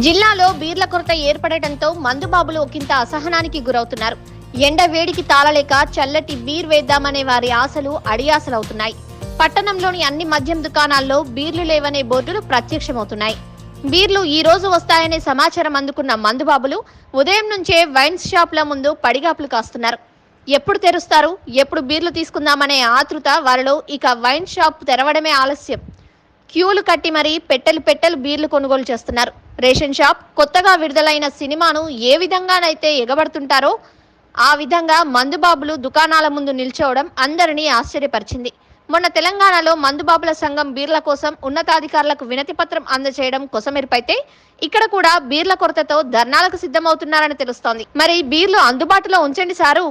జిల్లాలో బీర్ల కొరత ఏర్పడటంతో మందుబాబులు ఒకంత అసహనానికి గురవుతున్నారు. ఎండ వేడికి తాళలేక చల్లటి బీర్ వేద్దామనే వారి ఆశలు అడియాసలవుతున్నాయి. పట్టణంలోని అన్ని మద్యం దుకాణాల్లో బీర్లు లేవనే బోర్డులు ప్రత్యక్షమవుతున్నాయి. బీర్లు ఈ రోజు వస్తాయనే సమాచారం అందుకున్న మందుబాబులు ఉదయం నుంచే వైన్స్ షాప్ల ముందు పడిగాపులు కాస్తున్నారు. ఎప్పుడు తెరుస్తారు ఎప్పుడు బీర్లు తీసుకుందామనే ఆతృత వారిలో ఇక వైన్ షాప్ తెరవడమే ఆలస్యం. క్యూలు కట్టి మరీ పెట్టెలు పెట్టెలు బీర్లు కొనుగోలు చేస్తున్నారు. రేషన్ షాప్ కొత్తగా విడుదలైన సినిమాను ఏ విధంగానైతే ఎగబడుతుంటారో ఆ విధంగా మందుబాబులు దుకాణాల ముందు నిల్చోవడం అందరినీ ఆశ్చర్యపరిచింది. మొన్న తెలంగాణలో మందుబాబుల సంఘం బీర్ల కోసం ఉన్నతాధికారులకు వినతి పత్రం అందజేయడం కొసమెరుపైతే ఇక్కడ కూడా బీర్ల కొరతతో ధర్నాలకు సిద్ధమవుతున్నారని తెలుస్తోంది. మరి బీర్లు అందుబాటులో ఉంచండి సారు.